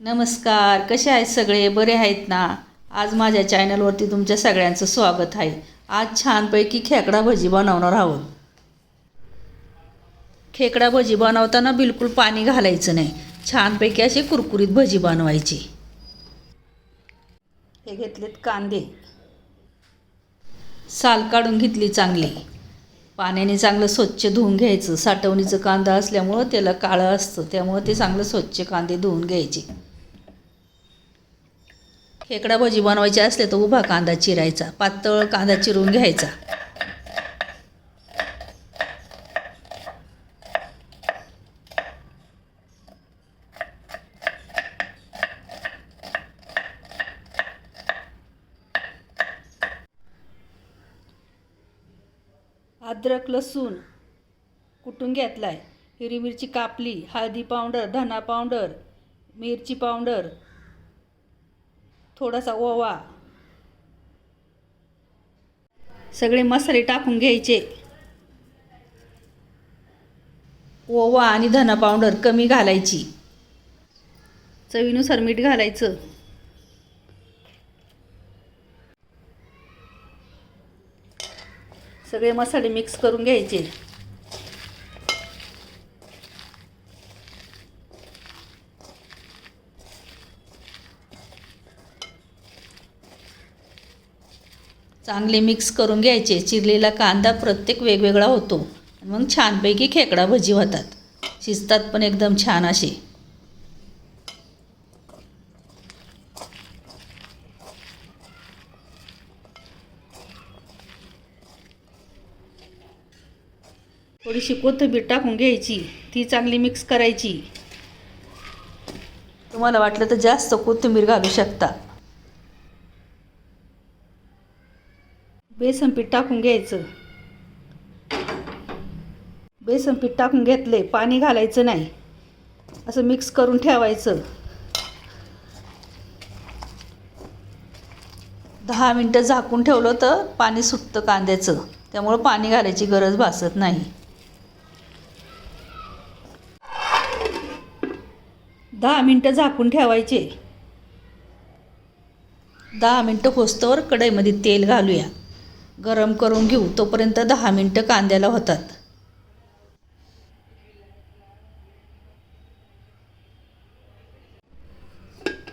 नमस्कार कसे आहेत सगळे? बरे आहेत ना? आज माझ्या चॅनलवरती तुमच्या सगळ्यांचं स्वागत आहे. आज छानपैकी खेकडा भजी बनवणार आहोत. खेकडा भजी बनवताना बिलकुल पाणी घालायचं नाही. छानपैकी अशी कुरकुरीत भजी बनवायची. हे घेतलेत कांदे. साल काढून घेतली चांगली. पाण्याने चांगलं स्वच्छ धुवून घ्यायचं. साठवणीचं कांदा असल्यामुळं त्याला काळं असतं. त्यामुळं ते चांगलं स्वच्छ कांदे धुवून घ्यायचे. खेकडा भजी बनवायची असले तर उभा कांदा चिरायचा पातळ कांदा चिरून घ्यायचा. अद्रक लसूण कुटून घेतलाय. हिरवी मिरची कापली हळदी पावडर धना पावडर मिरची पावडर थोडासा ओवा. सगळे मसाले टाकून घ्यायचे. ओवा आणि धना पावडर कमी घालायची. चवीनुसार मीठ घालायचं. सगळे मसाले मिक्स करून घ्यायचे. चांगले मिक्स करून घ्यायचे. चिरलेला कांदा प्रत्येक वेगवेगळा होतो. मग छानपैकी खेकडा भजी होतात. शिजतात पण एकदम छान असे. थोडीशी कोथिंबीर टाकून घ्यायची. ती चांगली मिक्स करायची. तुम्हाला वाटलं तर जास्त कोथिंबीर घालू शकता. बेसन पीठ टाकून घ्यायचं. बेसन पीठ टाकून घेतले पाणी घालायचं नाही. असं मिक्स करून ठेवायचं. दहा मिनटं झाकून ठेवलं तर पाणी सुटतं कांद्याचं. त्यामुळं पाणी घालायची गरज भासत नाही. दहा मिनटं झाकून ठेवायचे. दहा मिनटं होस्तवर कढईमध्ये तेल घालूया. गरम करून घेऊ तोपर्यंत दहा मिनटं कांद्याला होतात.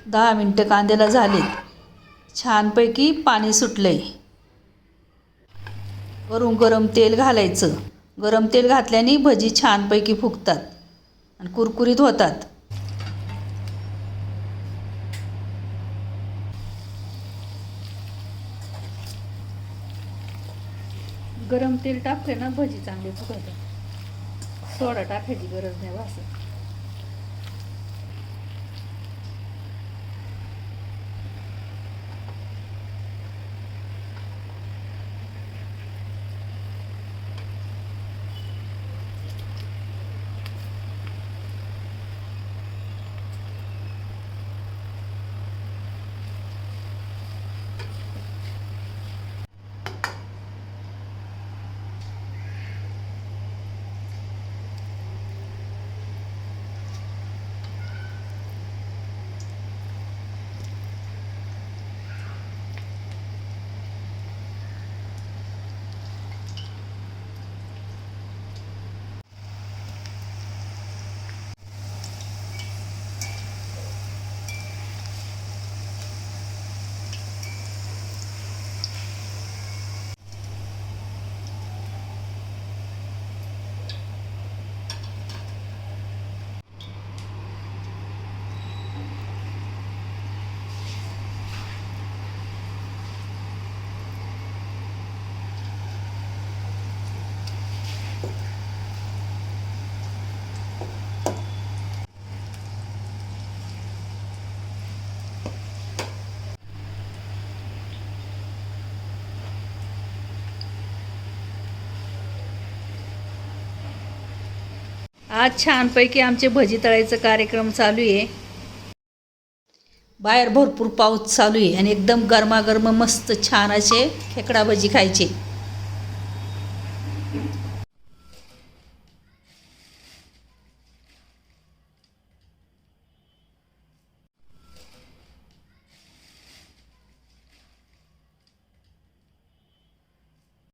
दहा मिनटं कांद्याला झालीत. छानपैकी पाणी सुटलंय. वरून गरम तेल घालायचं. गरम तेल घातल्याने भजी छानपैकी फुगतात आणि कुरकुरीत होतात. गरम तेल टाकले ना भजी चांगली फुगवते. सोडा टाकायची गरज नाही असं. आज छानपैकी आमचे भजी तळायचं कार्यक्रम चालू आहे. बाहेर भरपूर पाऊस चालू आहे आणि एकदम गरमागरम मस्त छान असे खेकडा भजी खायचे.